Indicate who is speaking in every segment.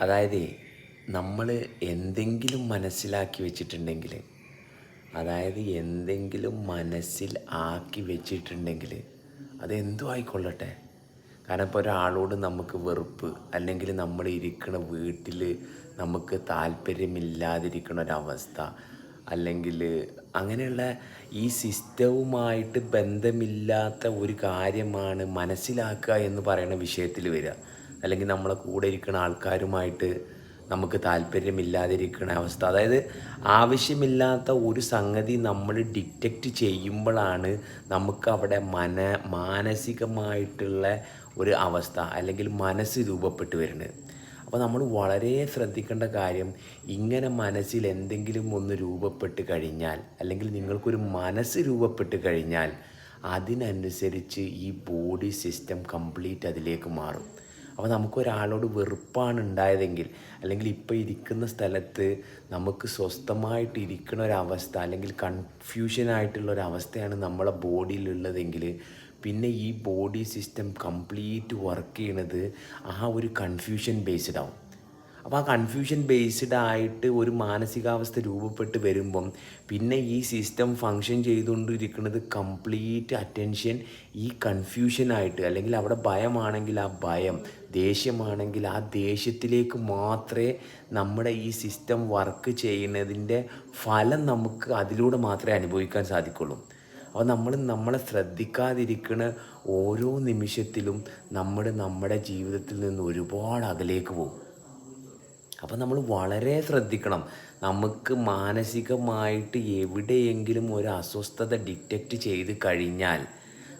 Speaker 1: അതായത് നമ്മൾ എന്തെങ്കിലും മനസ്സിലാക്കി വെച്ചിട്ടുണ്ടെങ്കിൽ അതായത് എന്തെങ്കിലും മനസ്സിൽ ആക്കി വെച്ചിട്ടുണ്ടെങ്കിൽ അതെന്തും ആയിക്കൊള്ളട്ടെ. കാരണം ഇപ്പോൾ ഒരാളോട് നമുക്ക് വെറുപ്പ് അല്ലെങ്കിൽ നമ്മൾ ഇരിക്കുന്ന വീട്ടിൽ നമുക്ക് താല്പര്യമില്ലാതിരിക്കുന്ന ഒരവസ്ഥ അല്ലെങ്കിൽ അങ്ങനെയുള്ള ഈ സിസ്റ്റവുമായിട്ട് ബന്ധമില്ലാത്ത ഒരു കാര്യമാണ് മനസ്സിലാക്കുക എന്ന് പറയുന്ന വിഷയത്തിൽ വരിക. അല്ലെങ്കിൽ നമ്മളെ കൂടെ ഇരിക്കുന്ന ആൾക്കാരുമായിട്ട് നമുക്ക് താല്പര്യമില്ലാതിരിക്കുന്ന അവസ്ഥ. അതായത് ആവശ്യമില്ലാത്ത ഒരു സംഗതി നമ്മൾ ഡിറ്റക്റ്റ് ചെയ്യുമ്പോഴാണ് നമുക്ക് അവിടെ മന മാനസികമായിട്ടുള്ള ഒരു അവസ്ഥ അല്ലെങ്കിൽ മനസ്സ് രൂപപ്പെട്ടു വരുന്നത്. അപ്പോൾ നമ്മൾ വളരെ ശ്രദ്ധിക്കേണ്ട കാര്യം ഇങ്ങനെ മനസ്സിൽ എന്തെങ്കിലും ഒന്ന് രൂപപ്പെട്ട് കഴിഞ്ഞാൽ അല്ലെങ്കിൽ നിങ്ങൾക്കൊരു മനസ്സ് രൂപപ്പെട്ട് കഴിഞ്ഞാൽ അതിനനുസരിച്ച് ഈ ബോഡി സിസ്റ്റം കംപ്ലീറ്റ് അതിലേക്ക് മാറും. അപ്പോൾ നമുക്കൊരാളോട് വെറുപ്പാണ് ഉണ്ടായതെങ്കിൽ അല്ലെങ്കിൽ ഇപ്പോൾ ഇരിക്കുന്ന സ്ഥലത്ത് നമുക്ക് സ്വസ്ഥമായിട്ട് ഇരിക്കുന്ന ഒരവസ്ഥ അല്ലെങ്കിൽ കൺഫ്യൂഷനായിട്ടുള്ള ഒരവസ്ഥയാണ് നമ്മളെ ബോഡിയിലുള്ളതെങ്കിൽ പിന്നെ ഈ ബോഡി സിസ്റ്റം കംപ്ലീറ്റ് വർക്ക് ചെയ്യണത് ആ ഒരു കൺഫ്യൂഷൻ ബേസ്ഡ് ആവും അപ്പോൾ ആ കൺഫ്യൂഷൻ ബേസ്ഡ് ആയിട്ട് ഒരു മാനസികാവസ്ഥ രൂപപ്പെട്ട് വരുമ്പം പിന്നെ ഈ സിസ്റ്റം ഫങ്ഷൻ ചെയ്തുകൊണ്ടിരിക്കുന്നത് കംപ്ലീറ്റ് അറ്റൻഷൻ ഈ കൺഫ്യൂഷനായിട്ട് അല്ലെങ്കിൽ അവിടെ ഭയമാണെങ്കിൽ ആ ഭയം ദേഷ്യമാണെങ്കിൽ ആ ദേഷ്യത്തിലേക്ക് മാത്രമേ നമ്മുടെ ഈ സിസ്റ്റം വർക്ക് ചെയ്യുന്നതിന്റെ ഫലം നമുക്ക് അതിലൂടെ മാത്രമേ അനുഭവിക്കാൻ സാധിക്കുള്ളൂ. അപ്പോൾ നമ്മൾ നമ്മളെ ശ്രദ്ധിക്കാതിരിക്കുന്ന ഓരോ നിമിഷത്തിലും നമ്മൾ നമ്മുടെ ജീവിതത്തിൽ നിന്ന് ഒരുപാട് അകലേക്ക് പോകും. അപ്പോൾ നമ്മൾ വളരെ ശ്രദ്ധിക്കണം. നമുക്ക് മാനസികമായിട്ട് എവിടെയെങ്കിലും ഒരു അസ്വസ്ഥത ഡിറ്റക്റ്റ് ചെയ്ത് കഴിഞ്ഞാൽ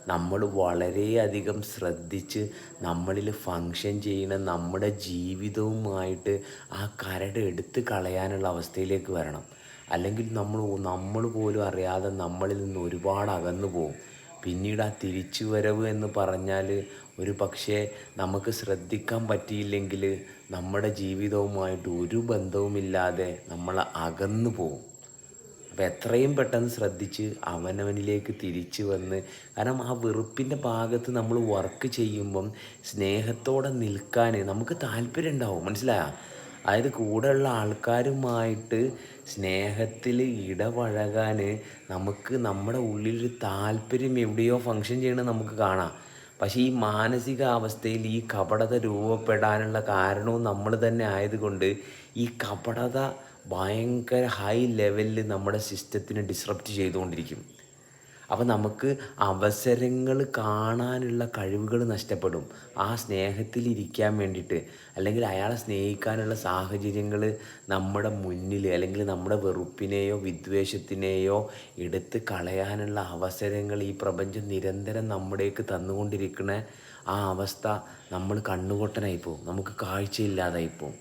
Speaker 1: നമ്മൾ വളരെയധികം ശ്രദ്ധിച്ച് നമ്മളിൽ ഫങ്ഷൻ ചെയ്യുന്ന നമ്മുടെ ജീവിതവുമായിട്ട് ആ കരട് എടുത്ത് കളയാനുള്ള അവസ്ഥയിലേക്ക് വരണം. അല്ലെങ്കിൽ നമ്മൾ നമ്മൾ പോലും അറിയാതെ നമ്മളിൽ നിന്ന് ഒരുപാട് അകന്നു പോകും. പിന്നീട് ആ തിരിച്ചു വരവ് എന്ന് പറഞ്ഞാൽ ഒരു പക്ഷേ നമുക്ക് ശ്രദ്ധിക്കാൻ പറ്റിയില്ലെങ്കിൽ നമ്മുടെ ജീവിതവുമായിട്ട് ഒരു ബന്ധവുമില്ലാതെ നമ്മൾ അകന്നു പോകും. അപ്പോൾ എത്രയും പെട്ടെന്ന് ശ്രദ്ധിച്ച് അവനവനിലേക്ക് തിരിച്ചു വന്ന് കാരണം ആ വെറുപ്പിന്റെ ഭാഗത്ത് നമ്മൾ വർക്ക് ചെയ്യുമ്പം സ്നേഹത്തോടെ നിൽക്കാൻ നമുക്ക് താല്പര്യം ഉണ്ടാവും മനസ്സിലായോ? അതായത് കൂടെയുള്ള ആൾക്കാരുമായിട്ട് സ്നേഹത്തിൽ ഇടപഴകാൻ നമുക്ക് നമ്മുടെ ഉള്ളിലൊരു താല്പര്യം എവിടെയോ ഫങ്ഷൻ ചെയ്യണത് നമുക്ക് കാണാം. പക്ഷേ ഈ മാനസികാവസ്ഥയിൽ ഈ കപടത രൂപപ്പെടാനുള്ള കാരണവും നമ്മൾ തന്നെ ആയതുകൊണ്ട് ഈ കപടത ഭയങ്കര ഹൈ ലെവലിൽ നമ്മുടെ സിസ്റ്റത്തിനെ ഡിസ്റപ്റ്റ് ചെയ്തുകൊണ്ടിരിക്കും. അപ്പോൾ നമുക്ക് അവസരങ്ങൾ കാണാനുള്ള കഴിവുകൾ നഷ്ടപ്പെടും. ആ സ്നേഹത്തിൽ ഇരിക്കാൻ വേണ്ടിയിട്ട്. അല്ലെങ്കിൽ അയാളെ സ്നേഹിക്കാനുള്ള സാഹചര്യങ്ങൾ നമ്മുടെ മുന്നിൽ അല്ലെങ്കിൽ നമ്മുടെ വെറുപ്പിനെയോ വിദ്വേഷത്തിനെയോ എടുത്ത് കളയാനുള്ള അവസരങ്ങൾ ഈ പ്രപഞ്ചം നിരന്തരം നമ്മുടേക്ക് തന്നുകൊണ്ടിരിക്കുന്ന ആ അവസ്ഥ നമ്മൾ കണ്ണുകൊട്ടനായിപ്പോവും നമുക്ക് കാഴ്ചയില്ലാതായിപ്പോവും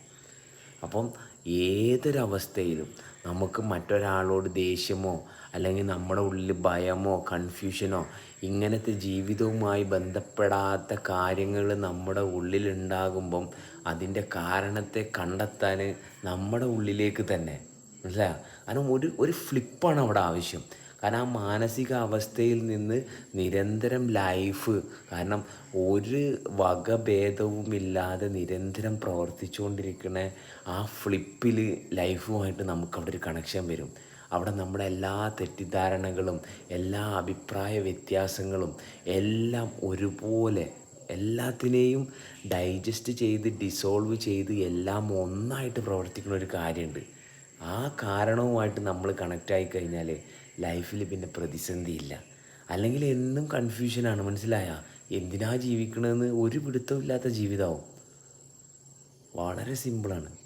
Speaker 1: അപ്പം ഏതൊരവസ്ഥയിലും നമുക്ക് മറ്റൊരാളോട് ദേഷ്യമോ അല്ലെങ്കിൽ നമ്മുടെ ഉള്ളിൽ ഭയമോ കൺഫ്യൂഷനോ ഇങ്ങനത്തെ ജീവിതവുമായി ബന്ധപ്പെടാത്ത കാര്യങ്ങൾ നമ്മുടെ ഉള്ളിലുണ്ടാകുമ്പം അതിന്റെ കാരണത്തെ കണ്ടെത്താൻ നമ്മുടെ ഉള്ളിലേക്ക് തന്നെ. മനസ്സിലായോ? കാരണം ഒരു ഒരു ഫ്ലിപ്പാണ് അവിടെ ആവശ്യം. കാരണം ആ മാനസികാവസ്ഥയിൽ നിന്ന് നിരന്തരം ലൈഫ് കാരണം ഒരു വകഭേദവുമില്ലാതെ നിരന്തരം പ്രവർത്തിച്ചുകൊണ്ടിരിക്കുന്ന ആ ഫ്ലിപ്പിൽ ലൈഫുമായിട്ട് നമുക്കവിടെ ഒരു കണക്ഷൻ വരും. അവിടെ നമ്മുടെ എല്ലാ തെറ്റിദ്ധാരണകളും എല്ലാ അഭിപ്രായ വ്യത്യാസങ്ങളും എല്ലാം ഒരുപോലെ എല്ലാത്തിനെയും ഡൈജസ്റ്റ് ചെയ്ത് ഡിസോൾവ് ചെയ്ത് എല്ലാം ഒന്നായിട്ട് പ്രവർത്തിക്കുന്ന ഒരു കാര്യമുണ്ട്. ആ കാരണവുമായിട്ട് നമ്മൾ കണക്റ്റായി കഴിഞ്ഞാൽ ലൈഫിൽ പിന്നെ പ്രതിസന്ധിയില്ല. അല്ലെങ്കിൽ എന്നും കൺഫ്യൂഷനാണ് മനസ്സിലായ? എന്തിനാ ജീവിക്കണമെന്ന് ഒരു പിടുത്തമില്ലാത്ത ജീവിതമാവും വളരെ സിമ്പിളാണ്